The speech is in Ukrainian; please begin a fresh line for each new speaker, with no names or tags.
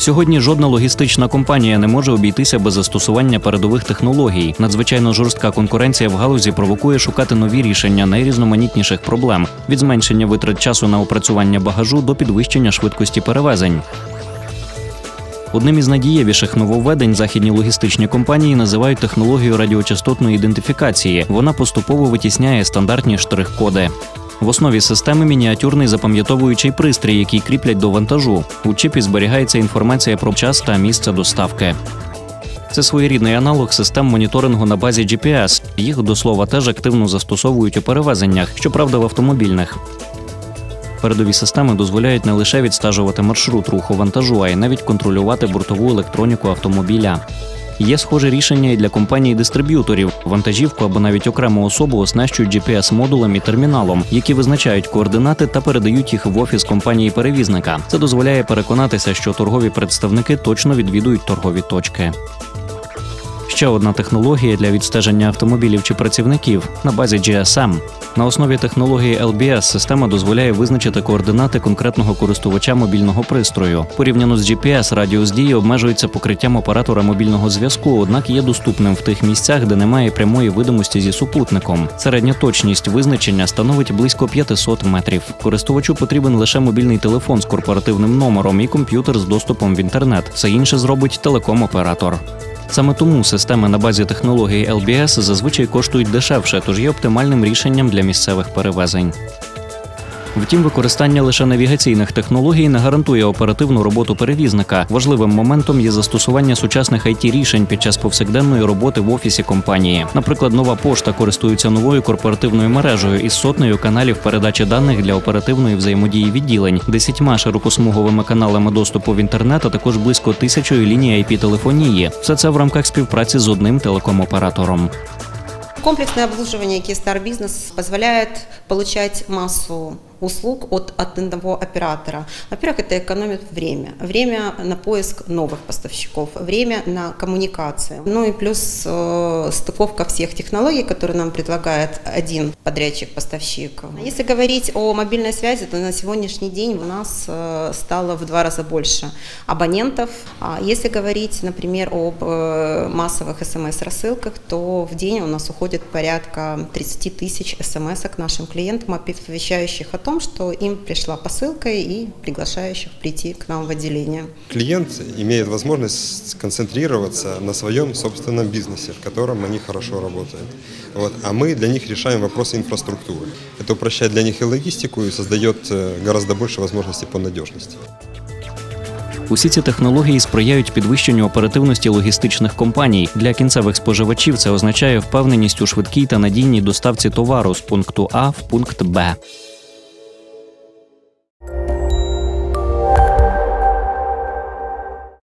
Сьогодні жодна логістична компанія не може обійтися без застосування передових технологій. Надзвичайно жорстка конкуренція в галузі провокує шукати нові рішення найрізноманітніших проблем від зменшення витрат часу на опрацювання багажу до підвищення швидкості перевезень. Одним із надієвіших нововведень західні логістичні компанії називають технологію радіочастотної ідентифікації. Вона поступово витісняє стандартні штрих-коди. В основі системи мініатюрний запам'ятовуючий пристрій, який кріплять до вантажу. У чипі зберігається інформація про час та місце доставки. Це своєрідний аналог систем моніторингу на базі GPS. Їх до слова теж активно застосовують у перевезеннях, щоправда, в автомобільних. Передові системи дозволяють не лише відстежувати маршрут руху вантажу, а й навіть контролювати бортову електроніку автомобіля. Є схоже рішення і для компаній-дистриб'юторів. Вантажівку або навіть окрему особу оснащують GPS-модулем і терміналом, які визначають координати та передають їх в офіс компанії-перевізника. Це дозволяє переконатися, що торгові представники точно відвідують торгові точки. Ще одна технологія для відстеження автомобілів чи працівників на базі GSM. На основі технології LBS система дозволяє визначити координати конкретного користувача мобільного пристрою. Порівняно з GPS, радіус дії обмежується покриттям оператора мобільного зв'язку, однак є доступним в тих місцях, де немає прямої видимості зі супутником. Середня точність визначення становить близько 500 метрів. Користувачу потрібен лише мобільний телефон з корпоративним номером і комп'ютер з доступом в інтернет. Все інше зробить телеком-оператор. Саме тому системи на базі технології LBS зазвичай коштують дешевше, тож є оптимальним рішенням для місцевих перевезень. Втім, використання лише навігаційних технологій не гарантує оперативну роботу перевізника. Важливим моментом є застосування сучасних it рішень під час повсякденної роботи в офісі компанії. Наприклад, нова пошта користується новою корпоративною мережею із сотнею каналів передачі даних для оперативної взаємодії відділень, десятьма широкосмуговими каналами доступу в інтернет, а також близько тисячою ліній ip телефонії. Все це в рамках співпраці з одним телеком-оператором.
Комплексное обслуживание Keystar Business позволяет получать массу услуг от, от одного оператора. Во-первых, это экономит время. Время на поиск новых поставщиков, время на коммуникацию. Ну и плюс э, стыковка всех технологий, которые нам предлагает один подрядчик-поставщик. Если говорить о мобильной связи, то на сегодняшний день у нас э, стало в два раза больше абонентов. А если говорить, например, об э, массовых смс-рассылках, то в день у нас уходит порядка 30 тысяч смс к нашим клиентам, оповещающих о том, что им пришла посылка и приглашающих прийти к нам в отделение.
Клиент имеет возможность сконцентрироваться на своем собственном бизнесе, в котором они хорошо работают. Вот. А мы для них решаем вопросы инфраструктуры. Это упрощает для них и логистику и создает э, гораздо больше возможностей по надежности.
Усі ці технології сприяють підвищенню оперативності логістичних компаній. Для кінцевих споживачів це означає впевненість у швидкій та надійній доставці товару з пункту А в пункт Б.